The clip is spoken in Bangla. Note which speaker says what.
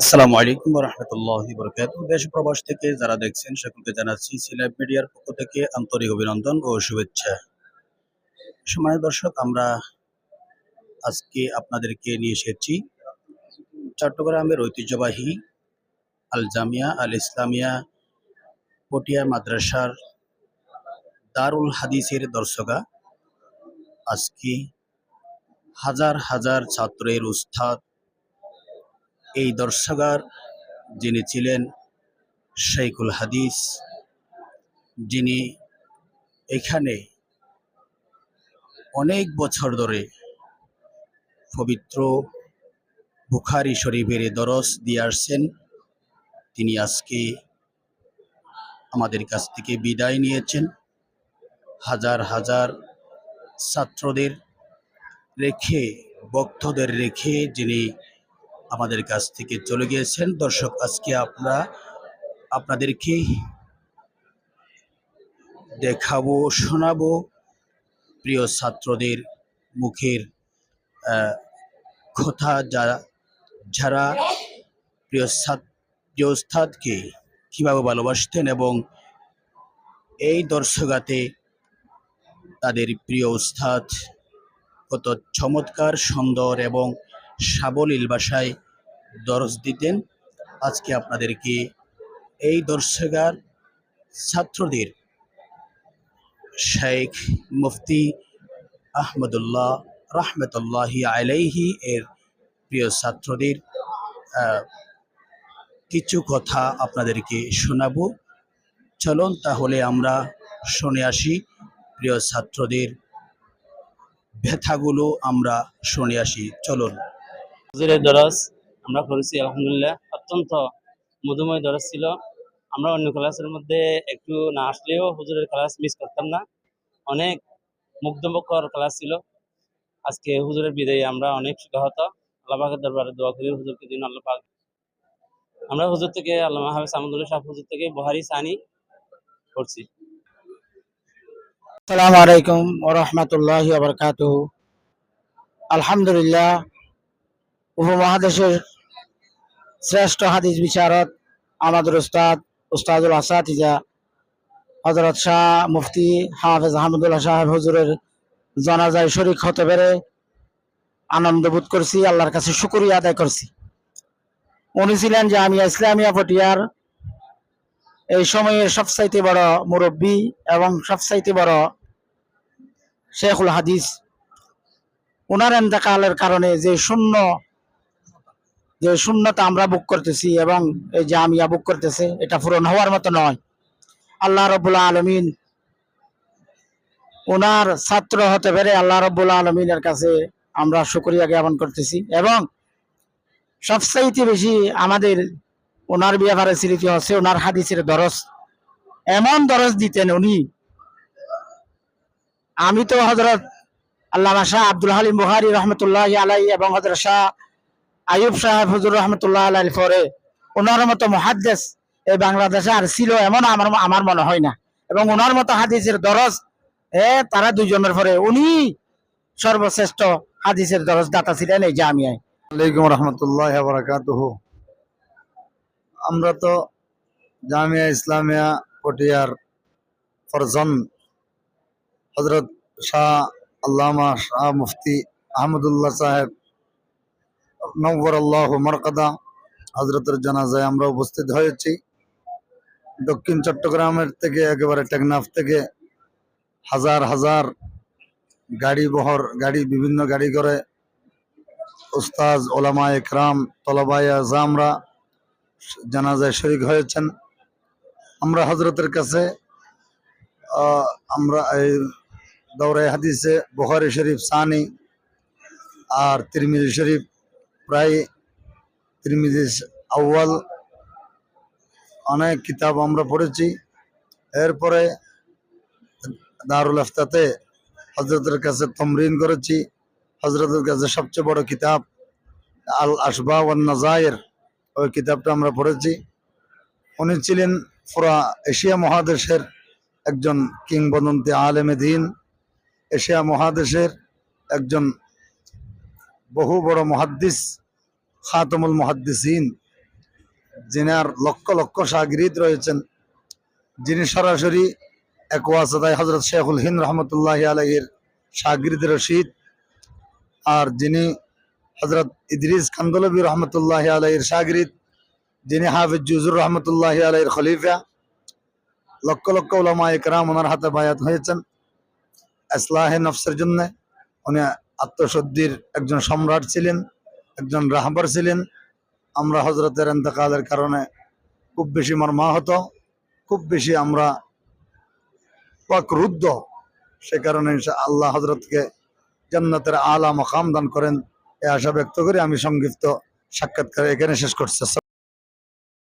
Speaker 1: আসসালামু আলাইকুম রহমতুল্লাহ বরকাত দেশ প্রবাস থেকে যারা দেখছেন, সকলকে জানাচ্ছি সিলেট মিডিয়ার পক্ষ থেকে আন্তরিক অভিনন্দন ও শুভেচ্ছা। সময় দর্শক, আমরা আজকে আপনাদেরকে নিয়ে এসেছি চট্টগ্রামের ঐতিহ্যবাহী আল জামিয়া, আল ইসলামিয়া, পটিয়া মাদ্রাসার দারুল হাদিসের দর্শকা। আজকে হাজার হাজার ছাত্রের উস্তাদ এই দর্শকার যিনি ছিলেন শেখুল হাদিস, যিনি এখানে অনেক বছর ধরে পবিত্র বুখারি শরীফের দরস দিয়ে আসছেন, তিনি আজকে আমাদের কাছ থেকে বিদায় নিয়েছেন। হাজার হাজার ছাত্রদের রেখে, ভক্তদের রেখে যিনি আমাদের কাছ থেকে চলে গিয়েছেন। দর্শক, আজকে আমরা আপনাদেরকে দেখাবো, শোনাবো প্রিয় ছাত্রদের মুখের কথা যারা যারা প্রিয় প্রিয় ওস্তাদকে কীভাবে ভালোবাসতেন এবং এই দর্শকাতে তাদের প্রিয় উস্তাদ কত চমৎকার, সুন্দর এবং সাবলীল ভাষায় দরজ দিতেন। আজকে আপনাদেরকে এই দর্শকার ছাত্রদের শেখ মুফতি আহমদুল্লাহ রহমতুল্লাহি আলাইহি এর প্রিয় ছাত্রদের কিছু কথা আপনাদেরকে শোনাবো। চলুন তাহলে আমরা শুনে আসি। প্রিয় ছাত্রদের ব্যথাগুলো আমরা শুনে আসি। চলুন।
Speaker 2: হুজুরের দরস আমরা করেছি আলহামদুলিল্লাহ, অত্যন্ত মধুময় দরস ছিল। আমরা অন্য ক্লাসের মধ্যে একটু না আসলেও হুজুরের ক্লাস মিস করতাম না। অনেক মুগ্ধমুখর ক্লাস ছিল। আজকে হুজুরের বিদায়ে আমরা অনেক সুখাহত আল্লাহ দরবারে দোয়া করি হুজুরকে দিন আল্লাহ পাক আমরা হুজুর থেকে, আল্লাহ হাফিজ আহমদুল্লাহ সাহেব হুজুর থেকে বহারি সানি করছি
Speaker 3: আসসালামু আলাইকুম ওরহমতুল্লাহ বরকাত আলহামদুলিল্লাহ উপমহাদেশের শ্রেষ্ঠ হাদিস বিচারক আমাদের উস্তাদ উস্তাদুল আসাতিজা হজরত শাহ মুফতি হাফেজ আহমদুল্লাহ সাহেব হুজুরের জানাজায় শরিক হতে পেরে আনন্দ বোধ করছি, আল্লাহর কাছে শুকরিয়া আদায় করছি। উনি ছিলেন যে আমি ইসলামিয়া পটিয়ার এই সময়ের সবচাইতে বড় মুরব্বী এবং সবচাইতে বড় শেখুল হাদিস। ওনার এন্তেকালের কারণে যে শূন্য যে শূন্যতা আমরা বুক করতেছি এবং এই যে আমিয়া বুক করতেছে, এটা পূরণ হওয়ার মতো নয়। আল্লাহ রবুল্লা আলমিন ওনার ছাত্র হতে পেরে আল্লাহ রবুল্লা আলমিনের কাছে আমরা শুক্রিয়া জ্ঞাপন করতেছি এবং সবচাইতে বেশি আমাদের ওনার ব্যাপারে স্মৃতি হচ্ছে ওনার হাদিসের দরস। এমন দরস দিতেন উনি। আমি তো হজরত আল্লাহ শাহ আব্দুল হালিম বুহারি রহমতুল্লাহ আলাই এবং হজরত শাহ আয়ুব সাহেব হুজুর রহমতুল্লাহ আলাই পরে ওনার মতো মহাদ্দেশ এই বাংলাদেশে আর ছিল এমন আমার আমার মনে হয় না। এবং ওনার মতো হাদিসের দরজ, এ, তারা দুইজনের পরে উনি সর্বশ্রেষ্ঠ হাদিসের দরজ দাতা ছিলেন এই জামিয়ায়।
Speaker 4: রহমতুল্লাহ আমরা তো জামিয়া ইসলামিয়া পটিয়ার ফরজন হজরত শাহ আল্লামা শাহ মুফতি আহমদুল্লাহ সাহেব নব্বর আল্লাহ মরকাদা। হজরতের জানাজায় আমরা উপস্থিত হয়েছি। দক্ষিণ চট্টগ্রামের থেকে, একেবারে টেকনাফ থেকে হাজার হাজার গাড়ি বহর, গাড়ি, বিভিন্ন গাড়ি করে উস্তাজ ওলামা একরাম তলবায়া জামরা জানাজায় শরিক হয়েছেন। আমরা হজরতের কাছে আমরা এই দৌড়ে হাদিসে বহরে শরীফ সানি আর তিরমিজি শরীফ প্রায় তিরমিজি আউ্য়াল অনেক কিতাব আমরা পড়েছি। এরপরে দারুল আফতাতে হজরতের কাছে তমরিন করেছি। হজরতের কাছে সবচেয়ে বড় কিতাব আল আসবা ওয়ান নাজায়ের ওই কিতাবটা আমরা পড়েছি। উনি ছিলেন পুরা এশিয়া মহাদেশের একজন কিংবদন্তি আলেমে দিন। এশিয়া মহাদেশের একজন বহু বড় মহাদ্দিস খাতমুল মহাদ্দিসিন, যিনার লক্ষ লক্ষ সাগরিদ রয়েছেন, যিনি সরাসরি এক ওয়াসাদাই হজরত শেখুল হিন্দ রহমতুল্লাহ আলহির সাগরিদ রশিদ আর যিনি হজরত ইদরিস কান্দলবী রহমতুল্লাহ আলহির সাগরিদ যিনি হাফিজ জুজুর রহমতুল্লাহ আলহির খলিফা। লক্ষ লক্ষ ওলামা একরাম ওনার হাতে বায়াত হয়েছেন। ইসলাহে নফসের জন্য উনি আত্মশুদ্ধির একজন সম্রাট ছিলেন। একজন রাহাবার ছিলেন। আমরা হজরতের এন্তকালের কারণে খুব বেশি মর্মাহত, খুব বেশি আমরা পাকরুদ্ধ। সে কারণে আল্লাহ হজরতকে জান্নাতের আলা মকাম দান করেন। এ আশা ব্যক্ত করে আমি সংক্ষিপ্ত সাক্ষাৎকার এখানে শেষ করছি।